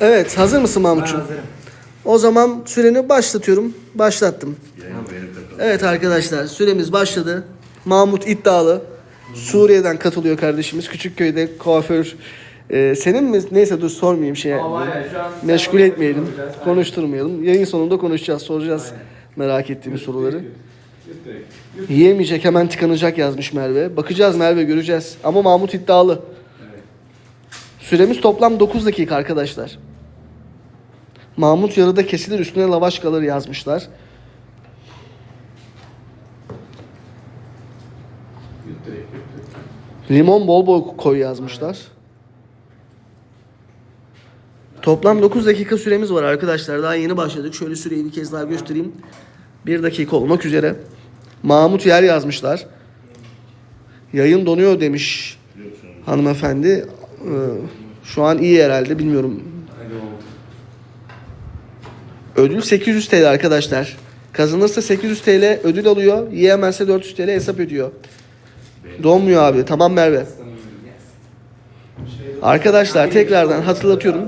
Evet hazır mısın Ben Mahmutcuğum? hazırım. O zaman süreni başlatıyorum. Başlattım. Evet arkadaşlar süremiz başladı. Mahmut iddialı. Suriye'den katılıyor kardeşimiz. Küçükköy'de kuaför. Ee, senin mi? Neyse dur sormayayım şeye. Ama var ya şu an Meşgul etmeyelim. konuşacağız. Aynen. Konuşturmayalım. Yayın sonunda konuşacağız. Soracağız merak ettiğimiz soruları. Yut direkt. Yut. Yiyemeyecek hemen tıkanacak yazmış Merve. Bakacağız Merve göreceğiz. Ama Mahmut iddialı. Süremiz toplam 9 dakika arkadaşlar. Mahmut yarıda kesilir üstüne lavaş kalır yazmışlar. Limon bol bol koy yazmışlar. Toplam 9 dakika süremiz var arkadaşlar. Daha yeni başladık. Şöyle süreyi bir kez daha göstereyim. 1 dakika olmak üzere. Mahmut yer yazmışlar. Yayın donuyor demiş hanımefendi. Ee, Şu an iyi herhalde bilmiyorum. Ödül 800 TL arkadaşlar. Kazanırsa 800 TL ödül alıyor. Yiyemezse 400 TL hesap ödüyor. Donmuyor abi. Tamam Merve. Arkadaşlar tekrardan hatırlatıyorum.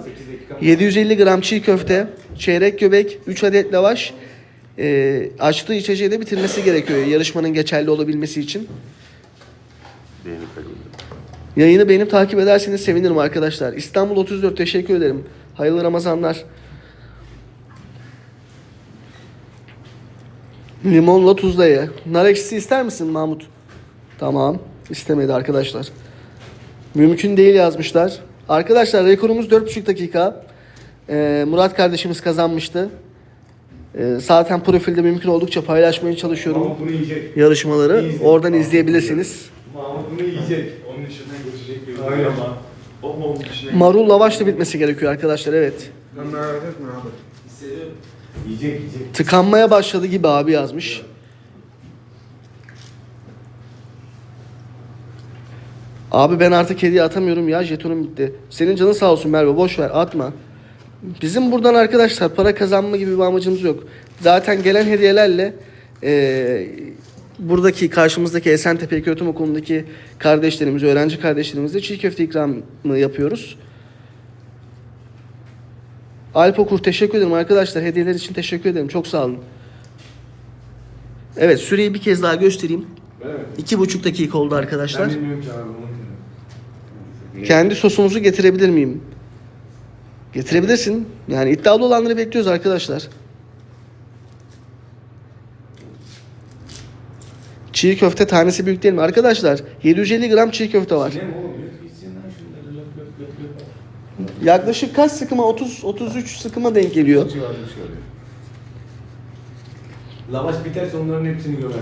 750 gram çiğ köfte, çeyrek göbek, 3 adet lavaş. E, açtığı içeceği de bitirmesi gerekiyor yarışmanın geçerli olabilmesi için. Benim. Yayını beğenip takip ederseniz sevinirim arkadaşlar. İstanbul 34 teşekkür ederim. Hayırlı Ramazanlar. Limonla tuzla ye. Nar ekşisi ister misin Mahmut? Tamam. İstemedi arkadaşlar. Mümkün değil yazmışlar. Arkadaşlar rekorumuz 4,5 dakika. Ee, Murat kardeşimiz kazanmıştı. Ee, zaten profilde mümkün oldukça paylaşmaya çalışıyorum yarışmaları. İyi izle. Oradan izleyebilirsiniz. Mahmut bunu yiyecek. Onun içinden geçecek bir Aynen. ama o onun içine Marul lavaşla bitmesi gerekiyor arkadaşlar evet. Sen merak etme abi. Hissediyorum. Yiyecek yiyecek. Tıkanmaya başladı gibi abi yazmış. Abi ben artık hediye atamıyorum ya jetonum bitti. Senin canın sağ olsun Merve boş ver atma. Bizim buradan arkadaşlar para kazanma gibi bir amacımız yok. Zaten gelen hediyelerle eee, buradaki karşımızdaki Esentepe Kötüm Okulu'ndaki kardeşlerimiz, öğrenci kardeşlerimizle çiğ köfte ikramı yapıyoruz. Alp Okur teşekkür ederim arkadaşlar. Hediyeler için teşekkür ederim. Çok sağ olun. Evet süreyi bir kez daha göstereyim. Mi? İki buçuk dakika oldu arkadaşlar. Kendi sosumuzu getirebilir miyim? Getirebilirsin. Yani iddialı olanları bekliyoruz arkadaşlar. Çiğ köfte tanesi büyük değil mi? Arkadaşlar 750 gram çiğ köfte var. Yaklaşık kaç sıkıma? 30 33 sıkıma denk geliyor. Şöyle. Lavaş biterse onların hepsini gömer.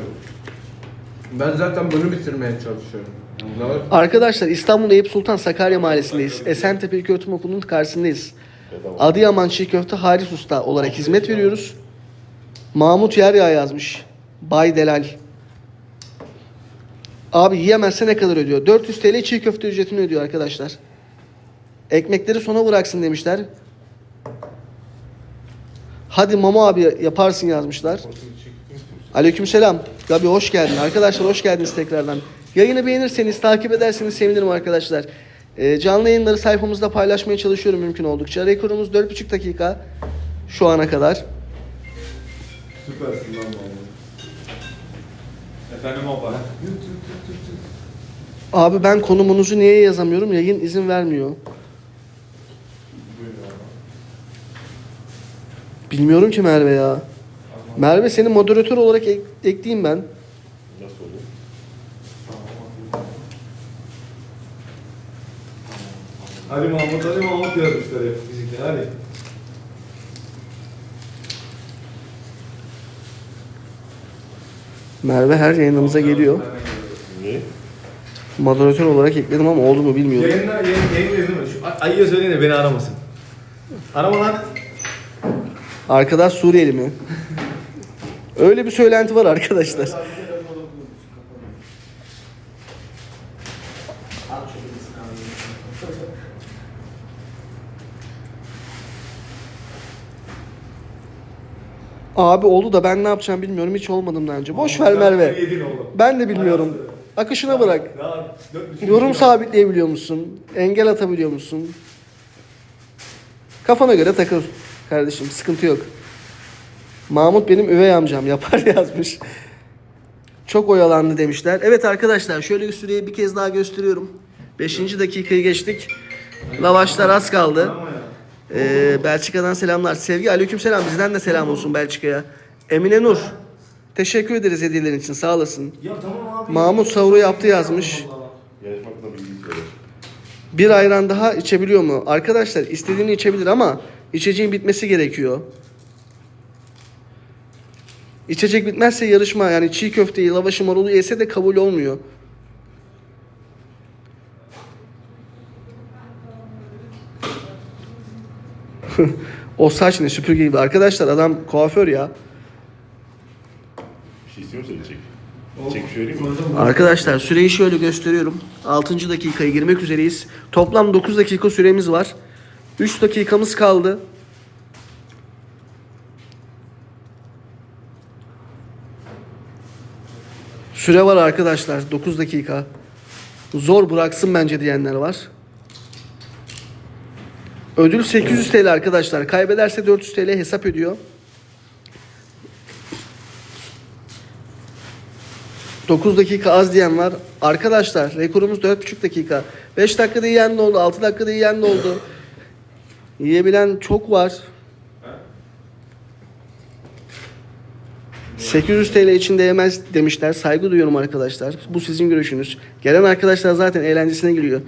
Ben zaten bunu bitirmeye çalışıyorum. Lavaş Arkadaşlar İstanbul Eyüp Sultan Sakarya Mahallesi'ndeyiz. Esentepe İlköğretim Okulu'nun karşısındayız. Adıyaman Çiğ Köfte Haris Usta olarak hizmet veriyoruz. Mahmut Yerya yazmış. Bay Delal. Abi yiyemezse ne kadar ödüyor? 400 TL çiğ köfte ücretini ödüyor arkadaşlar. Ekmekleri sona bıraksın demişler. Hadi Mamo abi yaparsın yazmışlar. Aleykümselam. Gabi hoş geldin. Arkadaşlar hoş geldiniz tekrardan. Yayını beğenirseniz, takip ederseniz sevinirim arkadaşlar. Ee, canlı yayınları sayfamızda paylaşmaya çalışıyorum mümkün oldukça. Rekorumuz 4,5 dakika şu ana kadar. Süpersin lan Mahmut. Efendim yut. Abi ben konumunuzu niye yazamıyorum? Yayın izin vermiyor. Bilmiyorum ki Merve ya. Merve seni moderatör olarak ek- ekleyeyim ben. Nasıl oluyor? Hadi Mahmut hadi Mahmut yazmışlar hep fizikte hadi. Merve her yayınımıza geliyor. Niye? Moderatör olarak ekledim ama oldu mu bilmiyorum. Yayınla yayın, yayın yazın mı? Şu Ay- Ayı'ya söyleyin de beni aramasın. Arama lan. Arkadaş Suriyeli mi? Öyle bir söylenti var arkadaşlar. Abi oldu da ben ne yapacağım bilmiyorum. Hiç olmadım daha önce. Boş ver Merve. Ben de bilmiyorum. Akışına bırak. Yorum sabitleyebiliyor musun? Engel atabiliyor musun? Kafana göre takıl kardeşim sıkıntı yok. Mahmut benim üvey amcam yapar yazmış. Çok oyalandı demişler. Evet arkadaşlar şöyle süreyi bir kez daha gösteriyorum. 5. dakikayı geçtik. Lavaşlar az kaldı. Ee, Belçika'dan selamlar. Sevgi aleyküm selam. Bizden de selam olsun Belçika'ya. Emine Nur. Teşekkür ederiz hediyelerin için. Sağ olasın. Ya tamam abi. Mahmut Savru yaptı yazmış. Yarışmakla bilgi söyle. Bir ayran daha içebiliyor mu? Arkadaşlar istediğini içebilir ama içeceğin bitmesi gerekiyor. İçecek bitmezse yarışma yani çiğ köfteyi, lavaşı, marulu yese de kabul olmuyor. o saç ne süpürge gibi. Arkadaşlar adam kuaför ya. Bir şey istiyor musun çek? Çek mi? Arkadaşlar süreyi şöyle gösteriyorum. 6. dakikaya girmek üzereyiz. Toplam 9 dakika süremiz var. 3 dakikamız kaldı. Süre var arkadaşlar 9 dakika. Zor bıraksın bence diyenler var. Ödül 800 TL arkadaşlar. Kaybederse 400 TL hesap ödüyor. 9 dakika az diyen var. Arkadaşlar rekorumuz 4,5 dakika. 5 dakikada yiyen de oldu, 6 dakikada yiyen de oldu. Yiyebilen çok var. 800 TL için değmez demişler. Saygı duyuyorum arkadaşlar. Bu sizin görüşünüz. Gelen arkadaşlar zaten eğlencesine geliyor.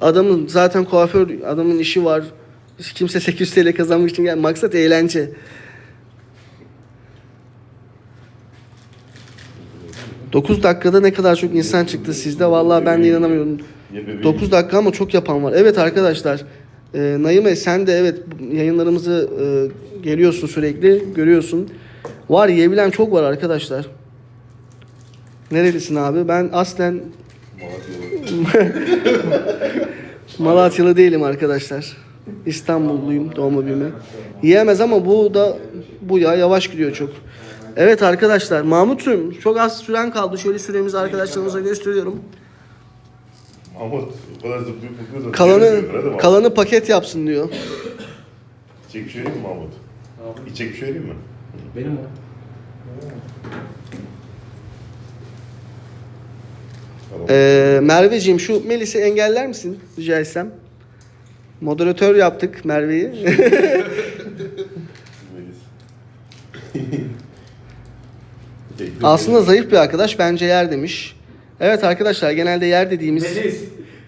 Adamın zaten kuaför, adamın işi var. Kimse 800 TL kazanmak için gel. Maksat eğlence. Dokuz dakikada ne kadar çok insan çıktı sizde. Vallahi ben de inanamıyorum. Ye bebeğim. 9 dakika ama çok yapan var. Evet arkadaşlar. E, Naime sen de evet yayınlarımızı e, geliyorsun sürekli. Görüyorsun. Var yiyebilen çok var arkadaşlar. Nerelisin abi? Ben aslen. Malatyalı değilim arkadaşlar. İstanbulluyum doğma büyüme. Yiyemez ama bu da bu ya yavaş gidiyor çok. Evet arkadaşlar Mahmut'um çok az süren kaldı. Şöyle süremizi arkadaşlarımıza gösteriyorum. Mahmut o kadar zıplıyor da. Kalanı kalanı paket yapsın diyor. İçecek bir şey vereyim mi Mahmut? İçecek bir şey vereyim mi? Benim o. Ee, Merveciğim şu Melis'i engeller misin rica etsem? Moderatör yaptık Merve'yi. Aslında zayıf bir arkadaş bence yer demiş. Evet arkadaşlar genelde yer dediğimiz Melis.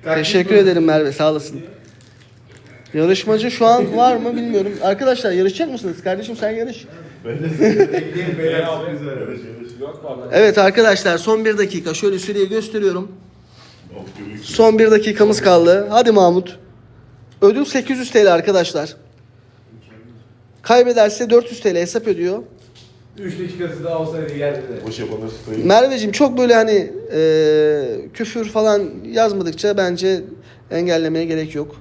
Teşekkür ederim Merve sağ olasın. Yarışmacı şu an var mı bilmiyorum. Arkadaşlar yarışacak mısınız? Kardeşim sen yarış. Bekleyin beyler. Evet arkadaşlar son bir dakika şöyle süreyi gösteriyorum. Son bir dakikamız kaldı. Hadi Mahmut. Ödül 800 TL arkadaşlar. Kaybederse 400 TL hesap ödüyor. 3 dakikası daha olsaydı yerde de. Boş yapanlar sayın. Merveciğim çok böyle hani e, küfür falan yazmadıkça bence engellemeye gerek yok.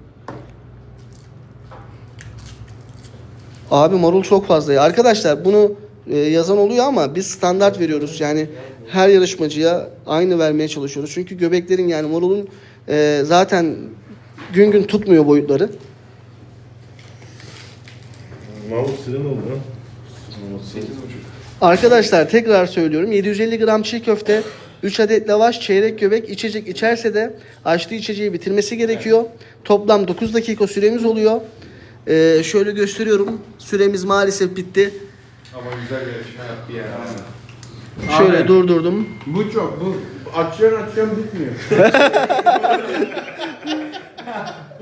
Abi marul çok fazla ya. Arkadaşlar bunu e, yazan oluyor ama biz standart veriyoruz. Yani her yarışmacıya aynı vermeye çalışıyoruz. Çünkü göbeklerin yani marulun e, zaten gün gün tutmuyor boyutları. Mahmut size ne oldu sekiz Arkadaşlar tekrar söylüyorum 750 gram çiğ köfte 3 adet lavaş çeyrek göbek içecek içerse de açtığı içeceği bitirmesi gerekiyor. Toplam 9 dakika süremiz oluyor. Ee, şöyle gösteriyorum. Süremiz maalesef bitti. Ama güzel yarışma yaptı ya. Şöyle Abi. durdurdum. Bu çok. Bu açıyorsun açıyorsun bitmiyor.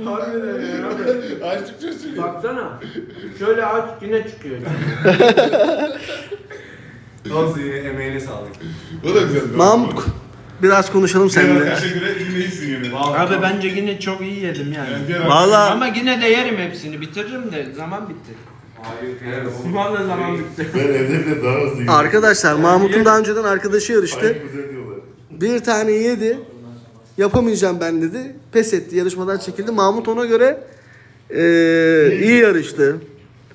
Harbiden ya. Açtıkça sürüyor. Baksana. Şöyle aç yine çıkıyor. Olsun yine emeğine sağlık. O da güzel. Mahmut biraz konuşalım seninle. Teşekkür ederim. Yine iyisin yine. Abi bence yine çok iyi yedim yani. Valla Ama yine de yerim hepsini. Bitiririm de zaman bitti. Hayır, helal olsun. Vallahi zaman bitti. Ben evde bile daha hızlı yedim. arkadaşlar Mahmut'un daha önceden arkadaşı yarıştı. Aynı güzel diyorlar. Bir tane yedi. Yapamayacağım ben dedi. Pes etti. Yarışmadan çekildi. Mahmut ona göre eee, iyi yarıştı.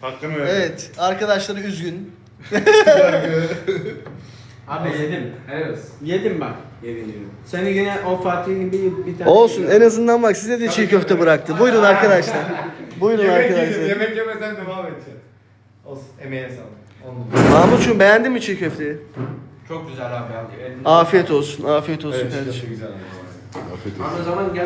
Hakkını ver. Evet. Arkadaşları üzgün. Abi yedim. Olsun. Yedim bak. Yedin yedin. Seni yine o Fatih'in bir, bir tane... Olsun en azından bak size de çiğ köfte bıraktı. Buyurun arkadaşlar. Buyurun yemek arkadaşlar. yedin, yemek yemesen devam edeceksin. Olsun, emeğine sağlık. On numara. Mahmut'cum beğendin mi çiğ köfteyi? Çok güzel abi. abi. Elinize- Afiyet olsun, afiyet olsun Evet, kardeşim. çok güzel. Afiyet olsun. O zaman gel.